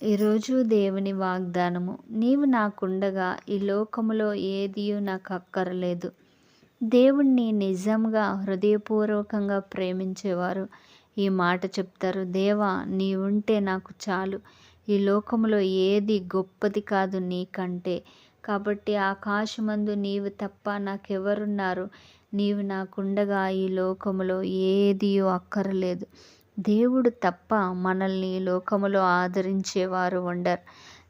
ఈరోజు దేవుని వాగ్దానము. నీవు నాకుండగా ఈ లోకములో ఏదియూ నాకు అక్కరలేదు దేవుణ్ణి నిజంగా హృదయపూర్వకంగా ప్రేమించేవారు ఈ మాట చెప్తారు. దేవా నీ ఉంటే నాకు చాలు. ఈ లోకములో ఏది గొప్పది కాదు నీకంటే. కాబట్టి ఆకాశమందు నీవు తప్ప నాకెవరున్నారు? నీవు నాకుండగా ఈ లోకములో ఏదియో అక్కరలేదు. దేవుడు తప్ప మనల్ని లోకములో ఆదరించేవారు ఉండరు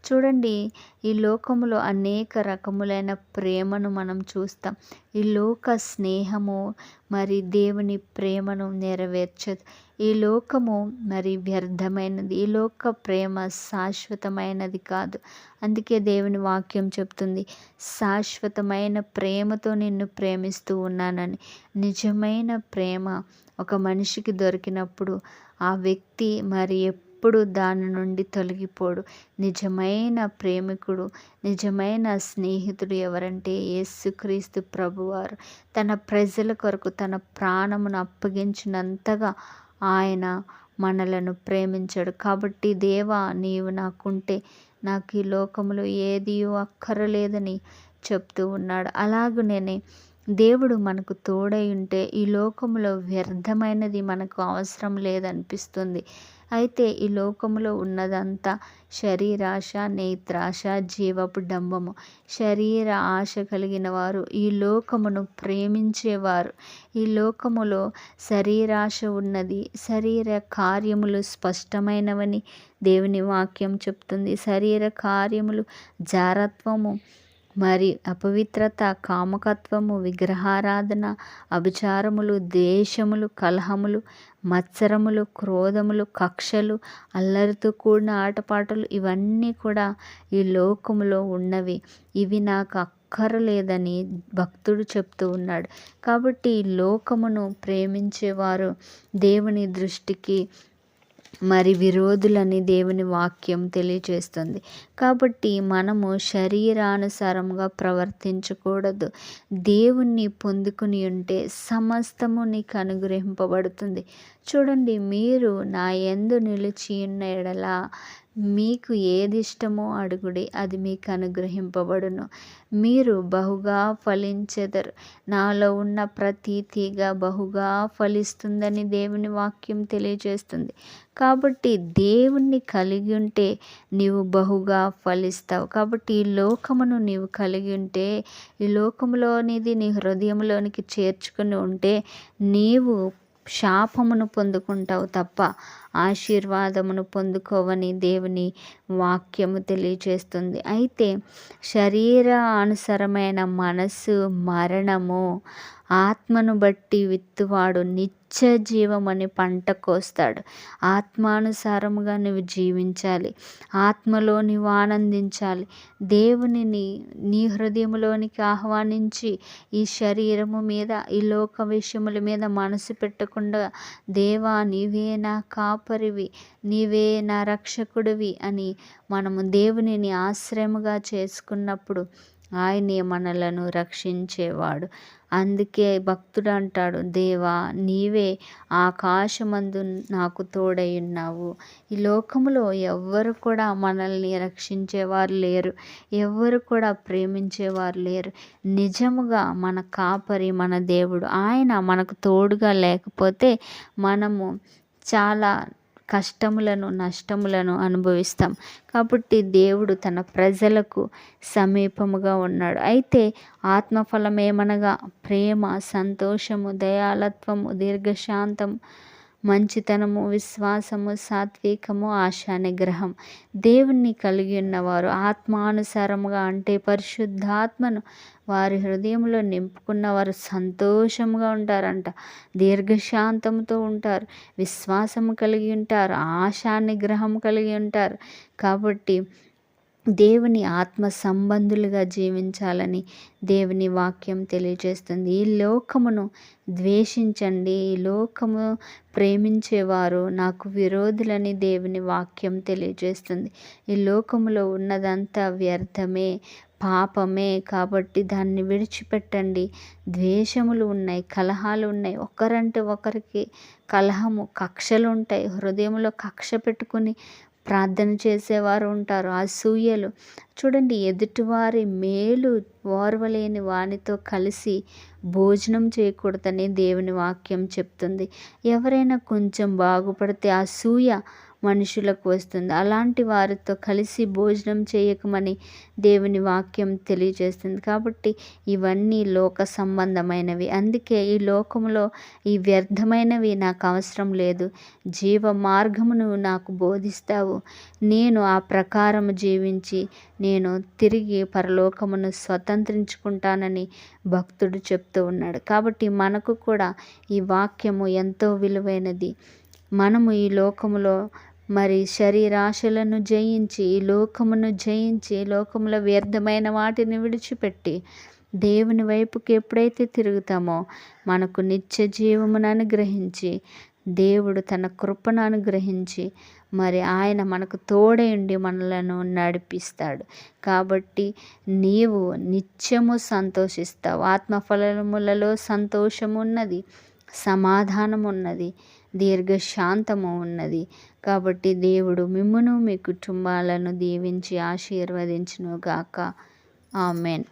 చూడండి ఈ లోకములో అనేక రకములైన ప్రేమను మనం చూస్తాం. ఈ లోక స్నేహము మరి దేవుని ప్రేమను నెరవేర్చదు. ఈ లోకము మరి వ్యర్థమైనది. ఈ లోక ప్రేమ శాశ్వతమైనది కాదు. అందుకే దేవుని వాక్యం చెప్తుంది శాశ్వతమైన ప్రేమతో నిన్ను ప్రేమిస్తూ ఉన్నానని. నిజమైన ప్రేమ ఒక మనిషికి దొరికినప్పుడు ఆ వ్యక్తి మరి ఎప్పుడు దాని నుండి తొలగిపోడు. నిజమైన ప్రేమికుడు నిజమైన స్నేహితుడు ఎవరంటే యేసుక్రీస్తు ప్రభువారు. తన ప్రజల కొరకు తన ప్రాణమును అప్పగించినంతగా ఆయన మనలను ప్రేమించాడు. కాబట్టి దేవా నీవు నాకుంటే నాకు ఈ లోకములో ఏది అక్కరలేదని చెప్తూ ఉన్నాడు. అలాగనే దేవుడు మనకు తోడై ఉంటే ఈ లోకంలో వ్యర్థమైనది మనకు అవసరం లేదనిపిస్తుంది. అయితే ఈ లోకములో ఉన్నదంతా శరీరాశ నేత్రాశ జీవపు డంబము. శరీర ఆశ కలిగిన వారు ఈ లోకమును ప్రేమించేవారు. ఈ లోకములో శరీరాశ ఉన్నది. శరీర కార్యములు స్పష్టమైనవని దేవుని వాక్యం చెప్తుంది. శరీర కార్యములు జారత్వము మరి అపవిత్రత కామకత్వము విగ్రహారాధన అభిచారములు దేశములు కలహములు మత్సరములు క్రోధములు కక్షలు అల్లరితో కూడిన ఆటపాటలు ఇవన్నీ కూడా ఈ లోకములో ఉన్నవి. ఇవి నాకు అక్కరలేదని భక్తుడు చెప్తూ ఉన్నాడు. కాబట్టి లోకమును ప్రేమించేవారు దేవుని దృష్టికి మరి విరోధులని దేవుని వాక్యం తెలియచేస్తుంది. కాబట్టి మనము శరీరానుసారంగా ప్రవర్తించకూడదు. దేవుణ్ణి పొందుకుని ఉంటే సమస్తము నీకు అనుగ్రహింపబడుతుంది. చూడండి మీరు నా ఎందు నిలిచి ఉన్న ఎడలా మీకు ఏది ఇష్టమో అడుగుడి అది మీకు అనుగ్రహింపబడును. మీరు బహుగా ఫలించెదరు. నాలో ఉన్న ప్రతి తీగ బహుగా ఫలిస్తుందని దేవుని వాక్యం తెలియజేస్తుంది. కాబట్టి దేవుణ్ణి కలిగి ఉంటే నీవు బహుగా ఫలిస్తావు. కాబట్టి ఈ లోకమును నీవు కలిగి ఉంటే ఈ లోకంలోనిది నీ హృదయంలోనికి చేర్చుకుని ఉంటే నీవు శాపమును పొందుకుంటావు తప్ప ఆశీర్వాదమును పొందుకోవని దేవుని వాక్యము తెలియచేస్తుంది. అయితే శరీర అనుసరమైన మనసు మరణము ఆత్మను బట్టి విత్తువాడు నిత్య జీవమని పంట కోస్తాడు. ఆత్మానుసారముగా నువ్వు జీవించాలి. ఆత్మలో నువ్వు ఆనందించాలి దేవునిని నీ హృదయంలోనికి ఆహ్వానించి ఈ శరీరము మీద ఈ లోక విషయముల మీద మనసు పెట్టకుండా దేవా నీవే నా కాపరివి నీవే నా రక్షకుడివి అని మనము దేవునిని ఆశ్రయముగా చేసుకున్నప్పుడు ఆయనే మనలను రక్షించేవాడు. అందుకే భక్తుడు అంటాడు దేవా నీవే ఆకాశమందు నాకు తోడై ఉన్నావు. ఈ లోకములో ఎవ్వరు కూడా మనల్ని రక్షించేవారు లేరు. ఎవ్వరు కూడా ప్రేమించేవారు లేరు. నిజముగా మన కాపరి మన దేవుడు. ఆయన మనకు తోడుగా లేకపోతే మనము చాలా కష్టములను నష్టములను అనుభవిస్తాం. కాబట్టి దేవుడు తన ప్రజలకు సమీపముగా ఉన్నాడు. అయితే ఆత్మఫలం ఏమనగా ప్రేమ సంతోషము దయాలత్వము దీర్ఘశాంతం మంచితనము విశ్వాసము సాత్వికము ఆశా గ్రహం దేవుణ్ణి కలిగి ఉన్నవారు ఆత్మానుసారముగా అంటే పరిశుద్ధాత్మను వారి హృదయంలో నింపుకున్న వారు సంతోషంగా ఉంటారంట. దీర్ఘశాంతంతో ఉంటారు. విశ్వాసము కలిగి ఉంటారు. ఆశా నిగ్రహం కలిగి ఉంటారు. కాబట్టి దేవుని ఆత్మ సంబంధులుగా జీవించాలని దేవుని వాక్యం తెలియజేస్తుంది. ఈ లోకమును ద్వేషించండి. ఈ లోకము ప్రేమించేవారు నాకు విరోధులని దేవుని వాక్యం తెలియజేస్తుంది. ఈ లోకములో ఉన్నదంతా వ్యర్థమే పాపమే కాబట్టి దాన్ని విడిచిపెట్టండి. ద్వేషములు ఉన్నాయి కలహాలు ఉన్నాయి. ఒకరంటే ఒకరికి కలహము కక్షలు ఉంటాయి. హృదయంలో కక్ష పెట్టుకుని ప్రార్థన చేసేవారు ఉంటారు. అసూయలు చూడండి ఎదుటివారి మేలు ఓర్వలేని వానితో కలిసి భోజనం చేయకూడదని దేవుని వాక్యం చెప్తుంది. ఎవరైనా కొంచెం బాగుపడితే అసూయ మనుషులకు వస్తుంది. అలాంటి వారితో కలిసి భోజనం చేయకమని దేవుని వాక్యం తెలియజేస్తుంది. కాబట్టి ఇవన్నీ లోక సంబంధమైనవి. అందుకే ఈ లోకంలో ఈ వ్యర్థమైనవి నాకు అవసరం లేదు. జీవ మార్గమును నాకు బోధిస్తావు. నేను ఆ ప్రకారం జీవించి నేను తిరిగి పరలోకమును స్వతంత్రించుకుంటానని భక్తుడు చెప్తూ ఉన్నాడు. కాబట్టి మనకు కూడా ఈ వాక్యము ఎంతో విలువైనది. మనము ఈ లోకములో మరి శరీరాశలను జయించి లోకమును జయించి లోకములో వ్యర్థమైన వాటిని విడిచిపెట్టి దేవుని వైపుకి ఎప్పుడైతే తిరుగుతామో మనకు నిత్య జీవమును అనుగ్రహించి దేవుడు తన కృపను అనుగ్రహించి మరి ఆయన మనకు తోడైండి మనలను నడిపిస్తాడు. కాబట్టి నీవు నిత్యము సంతోషిస్తావు. ఆత్మఫలములలో సంతోషం ఉన్నది సమాధానం ఉన్నది దీర్ఘశాంతము ఉన్నది. కాబట్టి దేవుడు మిమ్మును మీ కుటుంబాలను దీవించి ఆశీర్వదించునుగాక. ఆమెన్.